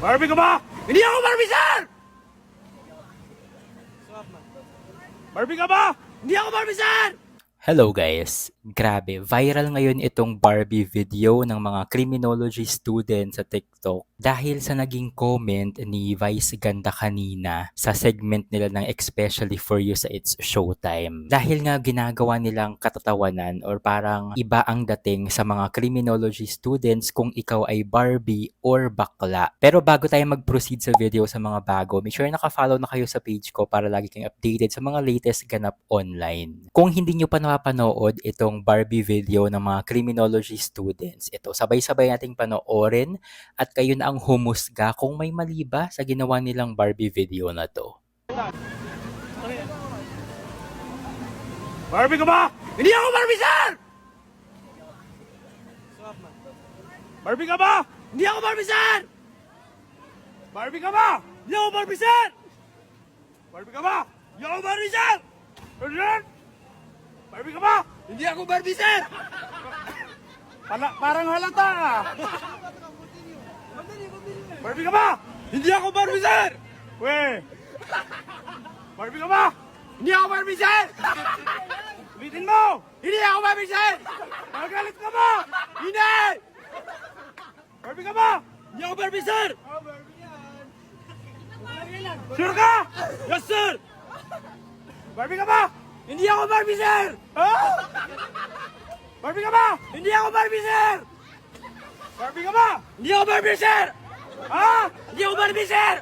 Barbie ka ba? Hindi ako Barbie, sir! Barbie ka ba? Hindi ako Barbie, sir! Hello guys! Grabe, viral ngayon itong Barbie video ng mga criminology students sa TikTok dahil sa naging comment ni Vice Ganda kanina sa segment nila ng Especially For You sa It's Showtime. Dahil nga ginagawa nilang katatawanan or parang iba ang dating sa mga criminology students kung ikaw ay Barbie or bakla. Pero bago tayo mag-proceed sa video sa mga bago, make sure naka-follow na kayo sa page ko para lagi kayong updated sa mga latest ganap online. Kung hindi nyo pa napapanood itong Barbie video ng mga criminology students, ito sabay-sabay nating panoorin at kayo na ang humusga kung may mali ba sa ginawa nilang Barbie video na to. Barbie ka ba? Hindi ako Barbie, sir! Barbie ka ba? Hindi ako Barbie, sir! Barbie ka ba? Hindi ako Barbie, sir! Barbie ka ba? Hindi ako Barbie, sir! Sir! Barbie ka ba? Hindi ako Barbie, sir! Pala, parang halata ah. Barbie ka ba? Hindi ako Barbie, sir! We! Barbie ka ba? Hindi ako Barbie, sir! Ulitin mo! Hindi ako Barbie, sir! Nagalit ka ba? Hindi! Barbie ka ba? Hindi ako Barbie, sir! Sure ka? Yes, sir! Barbie ka ba? Hindi ako Barbie, sir! Ha? Barbie ka ba? Hindi ako Barbie, sir! Barbie ka ba? Hindi ako Barbie, sir! Ha? Hindi ako Barbie, sir!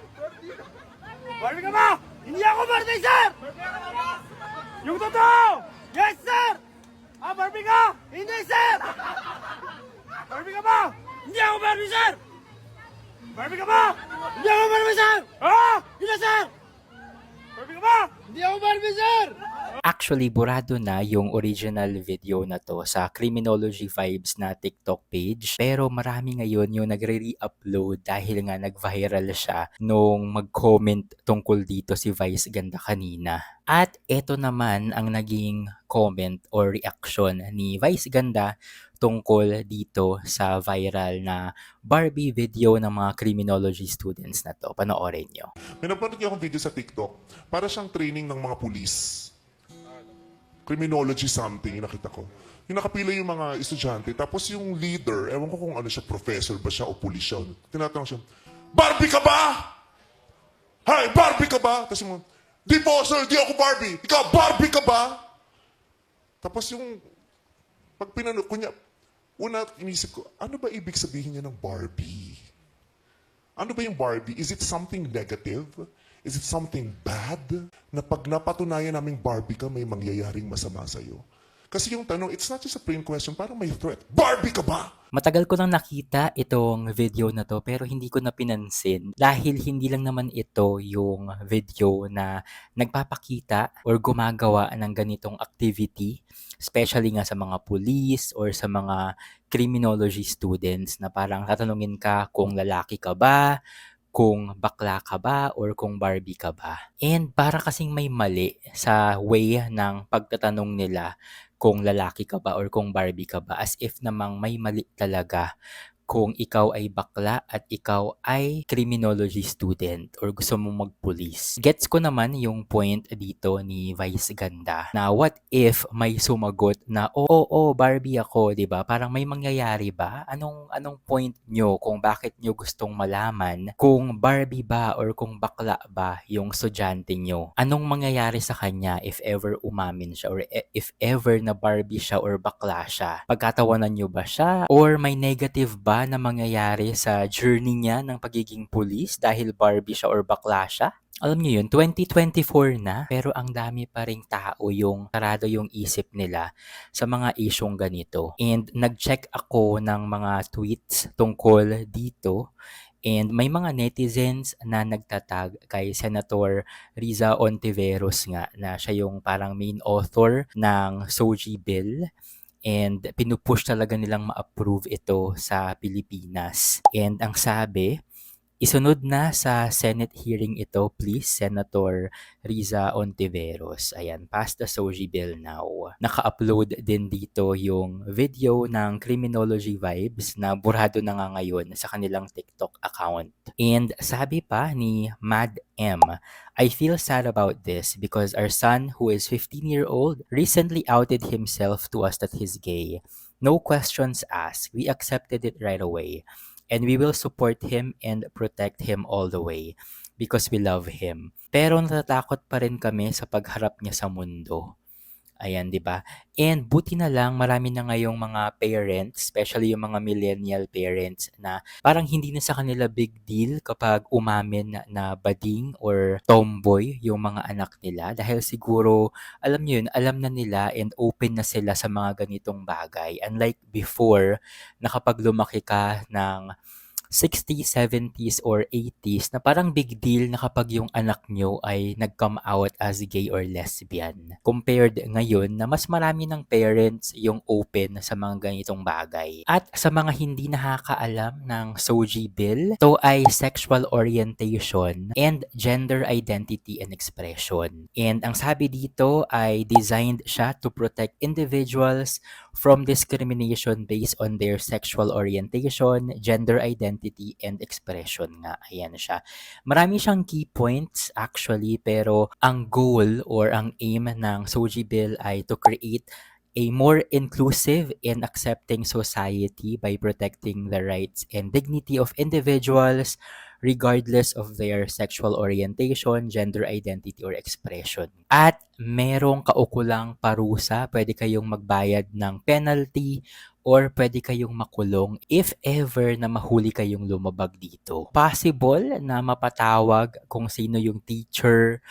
Barbie ka ba? Hindi ako Barbie, sir! Yung totoo! Yes, sir! Ah, Barbie ka? Hindi, sir! Barbie ka ba? Hindi ako Barbie, sir! Barbie ka ba? Hindi ako Barbie, sir! Ah! Hindi, sir! Barbie ka ba? Hindi ako Barbie, sir! Actually, burado na yung original video na to sa Criminology Vibes na TikTok page. Pero marami ngayon yung nagre-re-upload dahil nga nag-viral siya nung mag-comment tungkol dito si Vice Ganda kanina. At eto naman ang naging comment or reaction ni Vice Ganda tungkol dito sa viral na Barbie video ng mga criminology students na to. Panoorin nyo. May napanood niyo akong video sa TikTok. Para siyang training ng mga pulis. Criminology something, yung nakita ko. Yung nakapila yung mga estudyante. Tapos yung leader, ewan ko kung ano siya, professor ba siya o pulis siya. Tinatanong siya, Barbie ka ba? Hi, Barbie ka ba? Tapos yung, di po sir, di ako Barbie. Ikaw, Barbie ka ba? Tapos yung, pag pinano, kunya, una inisip ko, ano ba ibig sabihin niya ng Barbie? Ano ba yung Barbie? Is it something negative? Is it something bad? Na pag napatunayan naming Barbie ka, may mangyayaring masama sa'yo? Kasi yung tanong, it's not just a plain question, parang may threat. Barbie ka ba? Matagal ko nang nakita itong video na to pero hindi ko na pinansin dahil hindi lang naman ito yung video na nagpapakita or gumagawa ng ganitong activity especially nga sa mga police or sa mga criminology students na parang tatanungin ka kung lalaki ka ba, kung bakla ka ba or kung Barbie ka ba. And para kasing may mali sa way ng pagtatanong nila kung lalaki ka ba or kung Barbie ka ba as if namang may mali talaga kung ikaw ay bakla at ikaw ay criminology student or gusto mong magpulis. Gets ko naman yung point dito ni Vice Ganda na what if may sumagot na oo, oo Barbie ako, 'di ba? Parang may mangyayari ba? Anong anong point nyo kung bakit nyo gustong malaman kung Barbie ba or kung bakla ba yung estudyante nyo? Anong mangyayari sa kanya if ever umamin siya or e- if ever na Barbie siya or bakla siya? Pagkatawanan nyo ba siya? Or may negative ba na mangyayari sa journey niya ng pagiging police dahil Barbie siya or bakla siya? Alam niyo yun, 2024 na, pero ang dami pa ring tao yung sarado yung isip nila sa mga isyong ganito. And nag-check ako ng mga tweets tungkol dito And may mga netizens na nagtatag kay Senator Riza Ontiveros nga na siya yung parang main author ng SOGI bill and pinupush talaga nilang ma-approve ito sa Pilipinas. And ang sabi, Isunod na sa Senate hearing ito, please, Senator Riza Ontiveros. Ayan, pass the SOGI bill now. Naka-upload din dito yung video ng Criminology Vibes na burado na nga ngayon sa kanilang TikTok account. And sabi pa ni Mad M, I feel sad about this because our son, who is 15 year old, recently outed himself to us that he's gay. No questions asked. We accepted it right away. And we will support him and protect him all the way because we love him. Pero natatakot pa rin kami sa pagharap niya sa mundo. Ayan, di ba? And buti na lang, marami na ngayong mga parents, especially yung mga millennial parents, na parang hindi na sa kanila big deal kapag umamin na, bading or tomboy yung mga anak nila. Dahil siguro, alam yun, alam na nila and open na sila sa mga ganitong bagay. Unlike before, na kapag lumaki ka ng 60s, 70s, or 80s na parang big deal na kapag yung anak nyo ay nag-come out as gay or lesbian. Compared ngayon na mas marami ng parents yung open sa mga ganitong bagay. At sa mga hindi nakakaalam ng SOGI bill, to ay sexual orientation and gender identity and expression. And ang sabi dito ay designed siya to protect individuals from discrimination based on their sexual orientation, gender identity, and expression nga. Ayan siya. Marami siyang key points actually, pero ang goal or ang aim ng SOGI Bill ay to create a more inclusive and accepting society by protecting the rights and dignity of individuals regardless of their sexual orientation, gender identity, or expression. At merong kaukulang parusa, pwede kayong magbayad ng penalty or pwede kayong makulong if ever na mahuli kayong lumabag dito. Possible na mapatawag kung sino yung teacher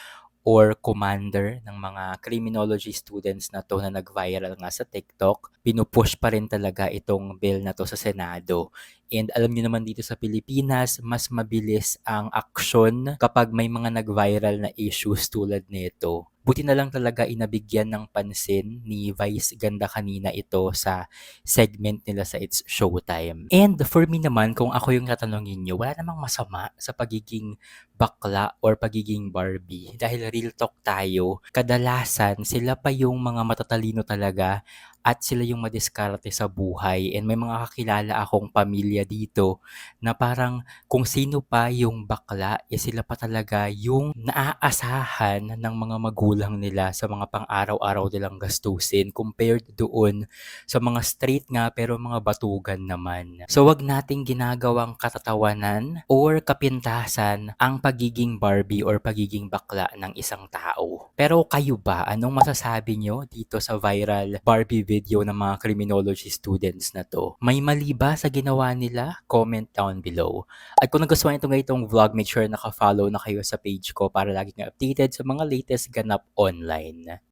or commander ng mga criminology students na to na nag-viral nga sa TikTok, pinupush pa rin talaga itong bill na to sa Senado. And alam niyo naman dito sa Pilipinas, mas mabilis ang aksyon kapag may mga nag-viral na issues tulad nito. Buti na lang talaga inabigyan ng pansin ni Vice Ganda kanina ito sa segment nila sa It's Showtime. And for me naman, kung ako yung tatanungin nyo, wala namang masama sa pagiging bakla or pagiging Barbie. Dahil real talk tayo, kadalasan sila pa yung mga matatalino talaga at sila yung madiskarte sa buhay. And may mga kakilala akong pamilya dito na parang kung sino pa yung bakla, eh sila pa talaga yung naaasahan ng mga magulang nila sa mga pang-araw-araw nilang gastusin compared doon sa mga straight nga pero mga batugan naman. So wag nating ginagawang katatawanan or kapintasan ang pagiging Barbie or pagiging bakla ng isang tao. Pero kayo ba, anong masasabi nyo dito sa viral Barbie video ng mga criminology students na to? May mali ba sa ginawa nila? Comment down below. At kung nagustuhan ito itong vlog, make sure naka-follow na kayo sa page ko para lagi kang updated sa mga latest ganap online.